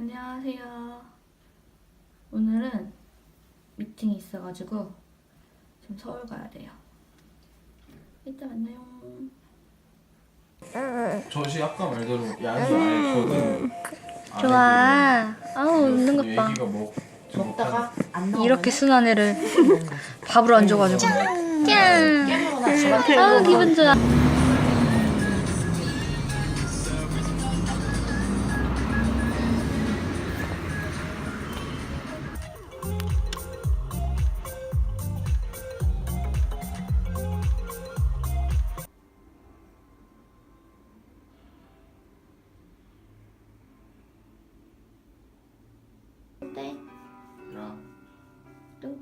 안녕하세요. 오늘은 미팅이 있어가지고 지금 서울 가야 돼요. 이따 만나요. 젖이 아까 말대로 양이 아예 적은 좋아. 아우 웃는 것 봐. 먹다가 안 나오면 이렇게 순한 애를 밥을 안 줘가지고. 짠. 아우 기분 좋아.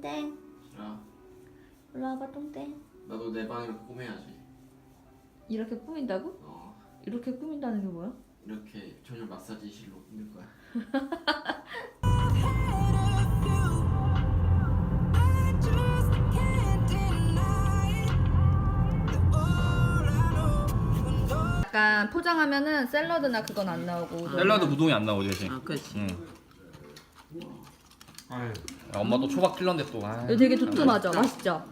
똥땡, 야, 일로 와봐 똥땡. 나도 내 방을 꾸며야지. 이렇게 꾸민다고? 어, 이렇게 꾸민다는 게 뭐야? 이렇게 전용 마사지실로 꾸밀 거야. 약간 포장하면은 샐러드나 그건 안 나오고 샐러드 우동이 안 나오지 대신. 아, 그렇지. 응. 아유, 야, 엄마 또 초밥 찔렀는데 또. 아. 이거 되게 도톰하죠? 맛있죠?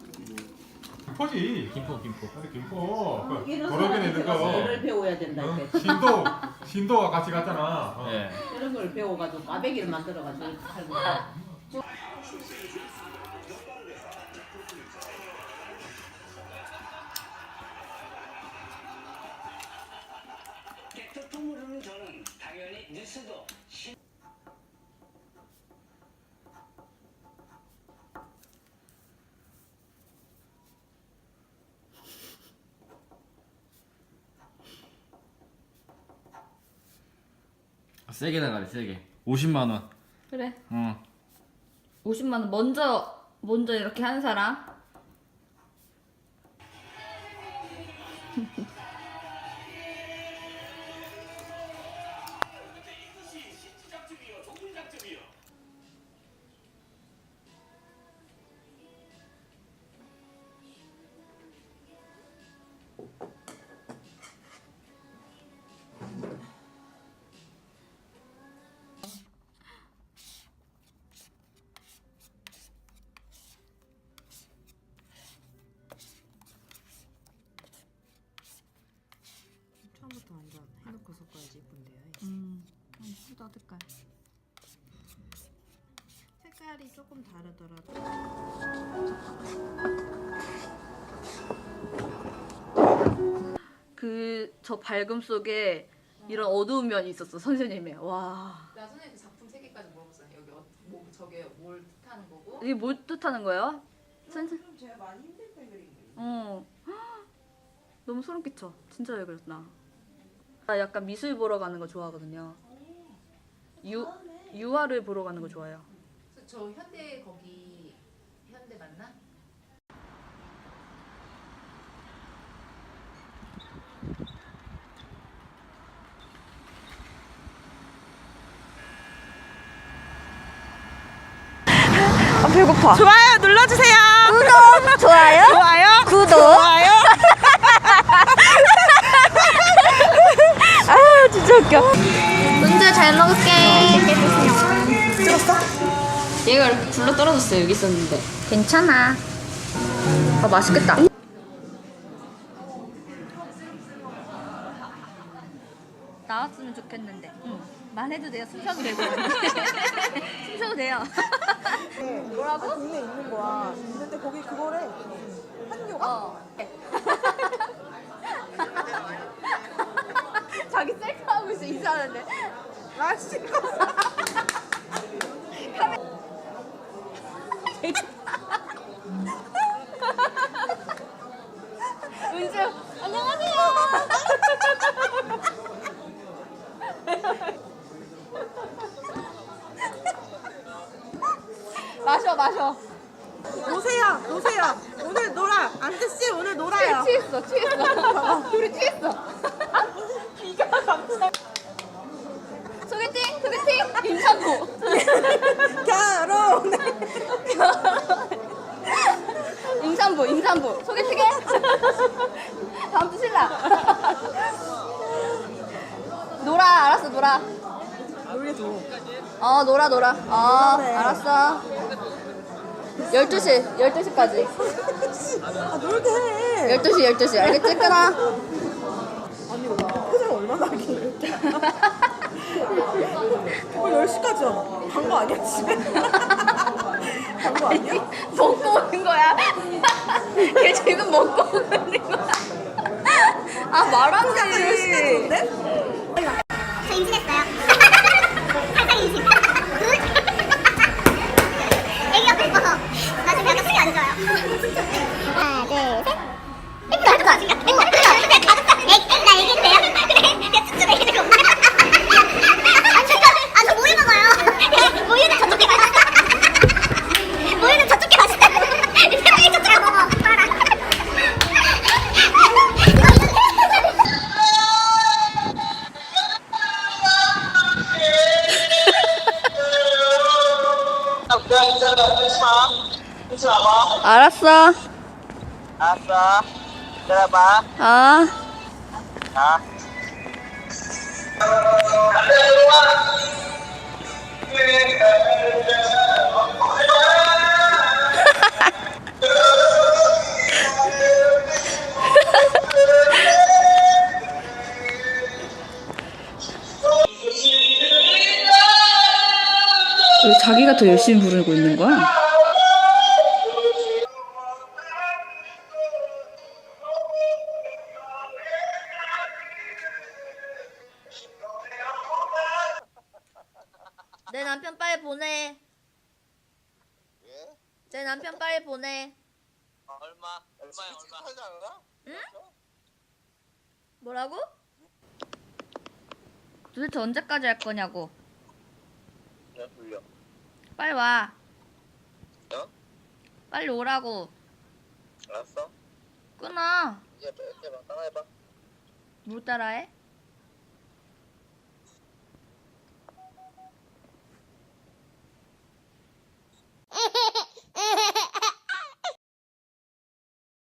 김포지 김포 김포 근데 김포 여러 개 내는 거를 배워야 된다 어. 신도 신도가 같이 갔잖아 어. 예. 이런 걸 배워가지고 꽈배기를 만들어가지고 팔고. 세게 나가래 세게. 50만 원. 그래 응. 50만 원 먼저 먼저 이렇게 한 사람 색깔 색깔이 조금 다르더라도. 그 저 밝음 속에 이런 어두운 면이 있었어 선생님의 와 나 선생님 그 작품 세 개까지 물어봤어요. 여기 어, 뭐 저게 뭘 뜻하는 거고? 이게 뭘 뜻하는 거예요? 선생 좀 제가 많이 힘들 때 그린 거예요. 어 너무 소름 끼쳐 진짜 왜 그랬나 나 약간 미술 보러 가는 거 좋아하거든요 유 유화를 보러 가는 거 좋아해요 그래서 저 현대 거기 현대 맞나? 좋아요 눌러주세요. 구독 좋아요 좋아요. 구독 좋아요. 아 진짜 웃겨 은재 잘 먹을게 찍었어? 얘가 이렇게 굴러 떨어졌어요 여기 있었는데 괜찮아 아 맛있겠다 나왔으면 좋겠는데 응. 말해도 돼요 숨 쉬어도 되고 숨 쉬어도 돼요 뭐라고? 동네 있는 거야. 근데 거기 그거래. 한교가? 어. 자기 셀카하고 있어 인사하는데 나 싫어. 은주 안녕하세요. 마셔 마셔. 노세요, 노세요. 오늘 놀아. 안재 씨 오늘 놀아요. 취했어 취했어. 둘이 취했어. 비가 갑자기. 소개팅 소개팅 임산부. 결혼. 임산부 임산부 소개팅해. 다음 주 신랑. 놀아 알았어 놀아. 우리 어 놀아 놀아 어. 알았어 12시 12시까지 아 놀게 해 12시 12시 알겠지 끊어 아니 표정 얼마나 하길래 이렇게 어 10시까지 하나 간거 아니야 집에? 간거 아니야? 먹고 오는 거야 걔 지금 먹고 오는 거야 아 말하는 약간 10시까지인데? 알았어 알았어. 기다려봐. 아 자. 왜 자기가 더 열심히 부르고 있는 거야? 내 남편 빨리 보내. 내 남편 빨리 보내. 얼마? 얼마야, 얼마? 뭐라고? 도대체 언제까지 할 거냐고. 야, 돌려. 빨리 와. 어? 빨리 오라고. 알았어. 끊어. 이제 이제 막 따라해봐. 뭘 따라해?